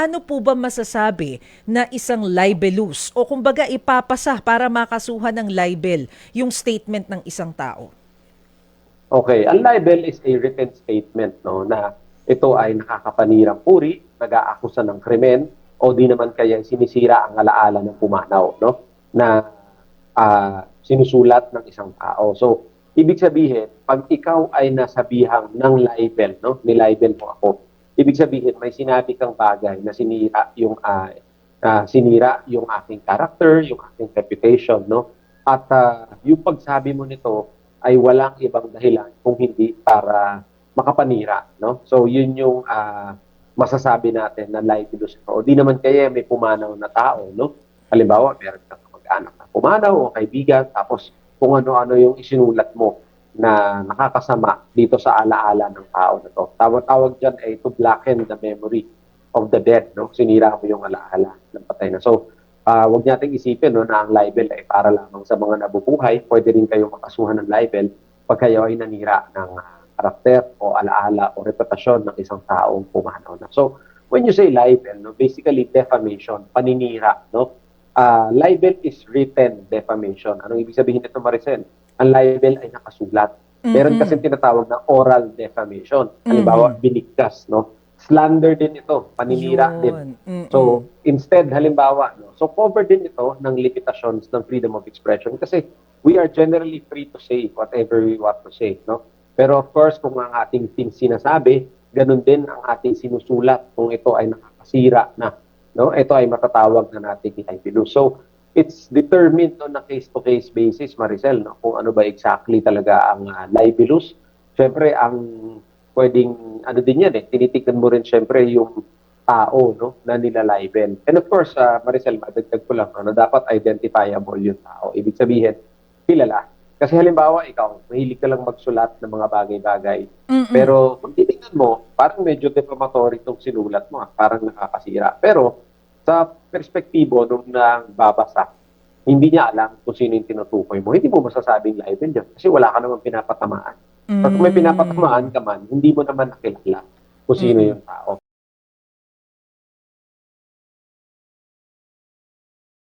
paano po ba masasabi na isang libelous o kumbaga ipapasa para makasuhan ng libel yung statement ng isang tao? Okay, ang libel is a written statement no na ito ay nakakapanirang puri, nag-aakusa ng krimen o di naman kaya sinisira ang alaala ng pumanaw no na ah, sinusulat ng isang tao. So, ibig sabihin, pag ikaw ay nasabihang ng libel, no, nilibel mo ako, ibig sabihin may sinabi kang bagay na sinira yung ah, ah, sinira yung aking character, yung aking reputation, no? At ah, yung pagsabi mo nito ay walang ibang dahilan kung hindi para makapanira, no? So yun yung ah, masasabi natin na libelous ito. O di naman kaya may pumanaw na tao, no? Halimbawa, meron kang mag-anak na pumanaw o kaibigan, tapos kung ano-ano yung isinulat mo na nakakasama dito sa alaala ng tao na to. Tawag-tawag dyan ay to blacken the memory of the dead, no? Sinira mo yung alaala ng patay na. So, ah wag nating isipin no, na ang libel ay para lamang sa mga nabubuhay. Pwede rin kayo makasuhan ng libel pag kayo ay nanira ng ah, karakter o alaala o reputasyon ng isang taong pumanaw na. So, when you say libel, no, basically defamation, paninira, no? Ah, libel is written defamation. Anong ibig sabihin nito, Maricel? Ang libel ay nakasulat. Meron Mhm. kasi tinatawag na oral defamation. Halimbawa, binigkas, no? Slander din ito, paninira din. Yun. Mm-mm. So, instead, halimbawa, no, so cover din ito ng limitations ng freedom of expression kasi we are generally free to say whatever we want to say, no? Pero of course, kung ang ating thing sinasabi, ganun din ang ating sinusulat kung ito ay nakakasira na, no? Ito ay matatawag na nating libelous. So, it's determined on a case-to-case basis, Maricel, no? Kung ano ba exactly talaga ang uh, libelous. Siyempre, ang pwedeng, ano din yan eh, tinitignan mo rin siyempre yung tao no na nilalibel. And of course, uh, Maricel, madagdag ko lang, ano, dapat identifiable yung tao. Ibig sabihin, kilala. Kasi halimbawa, ikaw, mahilig ka lang magsulat ng mga bagay-bagay. Mm-mm. Pero kung titignan mo, parang medyo defamatory itong sinulat mo. ah. Parang nakakasira. Pero sa perspektibo nung nagbabasa, hindi niya alam kung sino yung tinutukoy mo. Hindi mo masasabing libel dyan. Kasi wala ka naman pinapatamaan. Pag may Mm. pinapatamaan ka man, hindi mo naman nakilala kung sino Mm. yung tao.